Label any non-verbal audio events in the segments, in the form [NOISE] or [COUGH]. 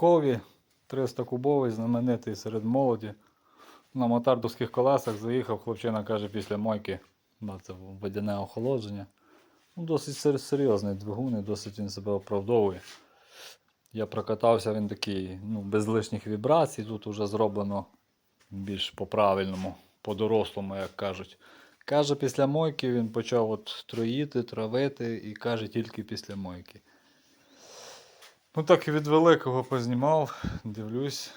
Кові 300 кубовий, знаменитий серед молоді. На мотардовських колесах заїхав, хлопчина каже, після мойки. Це водяне охолодження. Ну, досить серйозний двигун і досить він себе оправдовує. Я прокатався, він такий, ну, без лишніх вібрацій. Тут вже зроблено більш по-правильному, по-дорослому, як кажуть. Каже, після мойки він почав от троїти, травити і каже тільки після мойки. Ну так і від великого познімав, дивлюсь,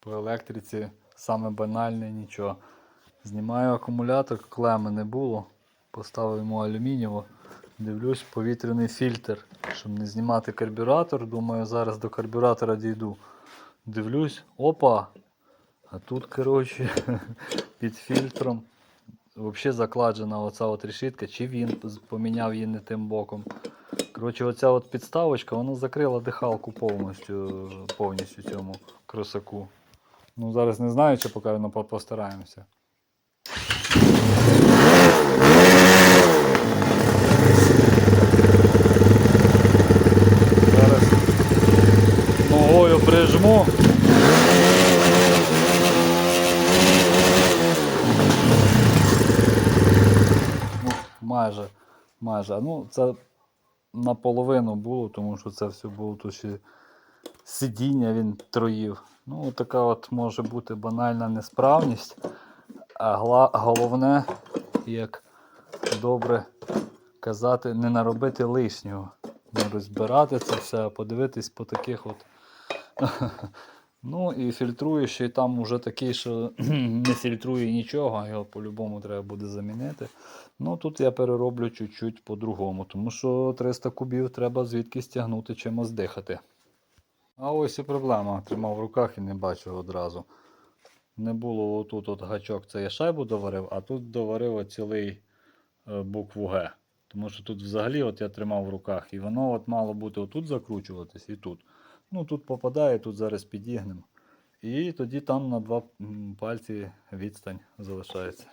по електриці саме банальне нічого. Знімаю акумулятор, клеми не було. Поставив йому алюмінієву. Дивлюсь, повітряний фільтр, щоб не знімати карбюратор. Думаю, зараз до карбюратора дійду. Дивлюсь, опа! А тут, коротше, [LAUGHS] під фільтром взагалі закладена оця от решітка, чи він поміняв її не тим боком. Коротше, оця от підставочка, вона закрила дихалку повністю, повністю цьому кросаку. Ну, зараз не знаю, чи поки ну, постараємося. Зараз ногою прижму. Ну, майже, майже. Ну, це наполовину було, тому що це все було тут ще сидіння він троїв. Ну, така от може бути банальна несправність. А головне, як добре казати, не наробити лишнього. Не розбирати це все, а подивитись по таких от. [LAUGHS] Ну і фільтрує ще й там уже такий, що [CLEARS THROAT] не фільтрує нічого, його по-любому треба буде замінити. Ну тут я перероблю чуть-чуть по-другому, тому що 300 кубів треба звідки стягнути чимось дихати. А ось і проблема. Тримав в руках і не бачив одразу. Не було отут от гачок, це я шайбу доварив, а тут доварив цілий е, букву Г. Тому що тут взагалі от я тримав в руках, і воно от мало бути отут закручуватись і тут. Ну тут попадає, тут зараз підігнемо. І тоді там на два пальці відстань залишається.